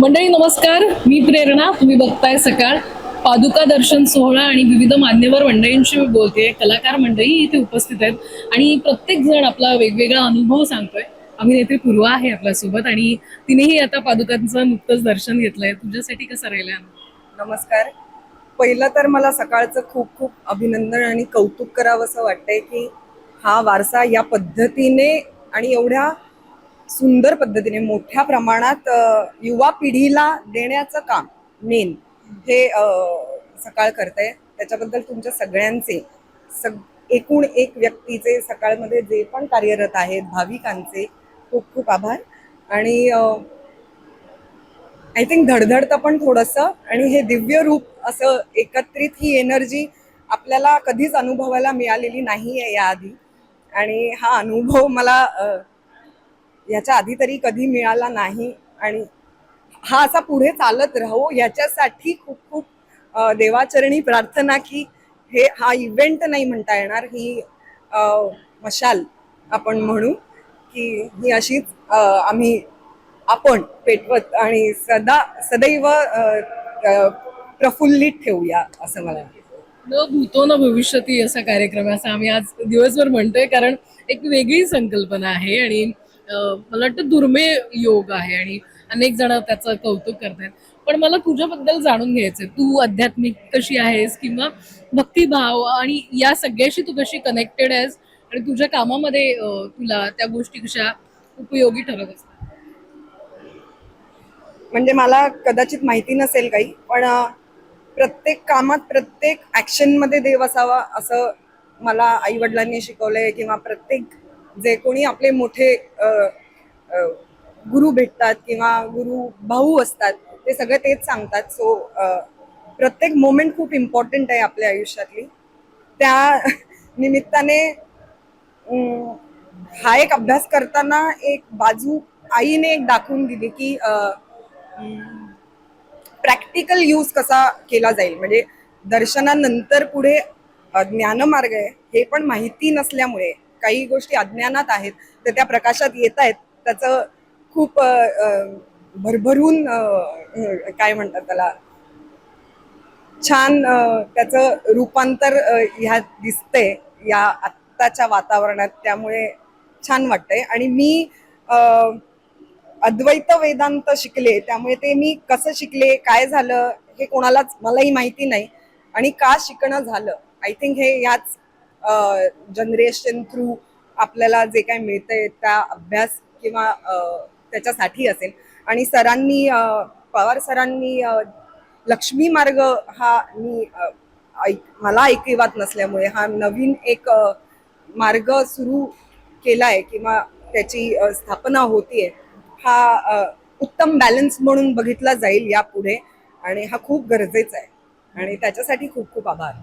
मंडळी नमस्कार. मी प्रेरणा. तुम्ही बघताय सकाळ. पादुका दर्शन सोहळा आणि विविध मान्यवर मंडळींशी मी बोलते. कलाकार मंडळी इथे उपस्थित आहेत. आणि प्रत्येक जण आपला वेगवेगळा अनुभव सांगतोय. अभिनेत्री पूर्वा आहे आपल्यासोबत आणि तिनेही आता पादुकांचं नुकतंच दर्शन घेतलंय. तुझ्यासाठी कसं राहिलंय? नमस्कार. पहिलं तर मला सकाळचं खूप खूप अभिनंदन आणि कौतुक करावं असं वाटतंय की हा वारसा या पद्धतीने आणि एवढ्या सुंदर पद्धतीने मोठ्या प्रमाणात युवा पिढीला देण्याचं काम मेन हे सकाळ करते त्याच्याबद्दल तुमच्या सगळ्यांचे सग एकूण एक व्यक्तीचे सकाळमध्ये जे पण कार्यरत आहेत भाविकांचे खूप खूप आभार. आणि आय थिंक धडधडतं पण थोडंसं आणि हे दिव्य रूप असं एकत्रित ही एनर्जी आपल्याला कधीच अनुभवायला मिळालेली नाही आहे याआधी. आणि हा अनुभव मला याच्या आधी तरी कधी मिळाला नाही. आणि हा असा पुढे चालत राहू याच्यासाठी खूप खूप देवाचरणी प्रार्थना की हे हा इव्हेंट नाही म्हणता येणार. ही मशाल आपण म्हणू की ही अशीच आम्ही आपण पेटवत आणि सदा सदैव प्रफुल्लित ठेवूया असं मला वाटतं. न भूतो न भविष्यती असा कार्यक्रम असा आम्ही आज दिवसभर म्हणतोय कारण एक वेगळी संकल्पना आहे. आणि मला वाटतं दुर्मिळ योग आहे आणि अनेक जण त्याचं कौतुक करतायत. पण मला तुझ्याबद्दल जाणून घ्यायचंय. तू आध्यात्मिक कशी आहेस किंवा भक्तिभाव आणि या सगळ्याशी तू कशी कनेक्टेड आहेस आणि तुझ्या कामामध्ये तुला त्या गोष्टी कशा उपयोगी ठरत असतात? म्हणजे मला कदाचित माहिती नसेल काही पण प्रत्येक कामात प्रत्येक ॲक्शनमध्ये देव असावा असं मला आई वडिलांनी शिकवलंय किंवा प्रत्येक जे कोणी आपले मोठे गुरु भेटतात किंवा गुरु भाऊ असतात ते सगळे तेच सांगतात. सो प्रत्येक मोमेंट खूप इम्पॉर्टंट आहे आपल्या आयुष्यातली. त्या निमित्ताने हा एक अभ्यास करताना एक बाजू आईने एक दाखवून दिली की प्रॅक्टिकल यूज कसा केला जाईल. म्हणजे दर्शनानंतर पुढे ज्ञानमार्ग आहे हे पण माहिती नसल्यामुळे. काही गोष्टी अज्ञानात आहेत तर त्या प्रकाशात येत आहेत त्याचं खूप अ, भरभरून काय म्हणतात त्याला? छान त्याचं रूपांतर ह्या दिसते या आत्ताच्या वातावरणात त्यामुळे छान वाटतंय. आणि मी अद्वैत वेदांत शिकले त्यामुळे ते मी कसं शिकले काय झालं हे कोणालाच मलाही माहिती नाही. आणि का शिकणं झालं? आय थिंक हे याच जनरेशन थ्रू आपल्याला जे काय मिळतंय त्या अभ्यास किंवा त्याच्यासाठी असेल. आणि सरांनी पवार सरांनी लक्ष्मी मार्ग हा मी ऐक मला ऐकिवात नसल्यामुळे हा नवीन एक मार्ग सुरू केलाय किंवा त्याची स्थापना होतीये हा उत्तम बॅलन्स म्हणून बघितला जाईल यापुढे. आणि हा खूप गरजेचा आहे. आणि त्याच्यासाठी खूप खूप आभार.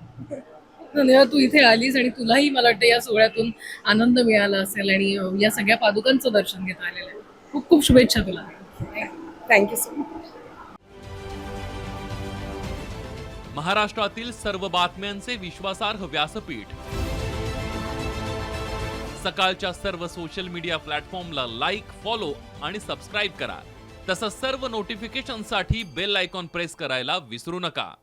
धन्यवाद तू इथे आलीस आणि तुलाही मला वाटतं या सोहळ्यातून आनंद मिळाला असेल आणि या सगळ्या पादुकांचं दर्शन घेता आलेलं आहे. खूप खूप शुभेच्छा तुला. थँक्यू सो मच महाराष्ट्रातील सर्व बातम्यांचे विश्वासार्ह व्यासपीठ. सकाळच्या सर्व सोशल मीडिया प्लॅटफॉर्मला लाईक फॉलो आणि सबस्क्राईब करा. तसंच सर्व नोटिफिकेशनसाठी बेल आयकॉन प्रेस करायला विसरू नका.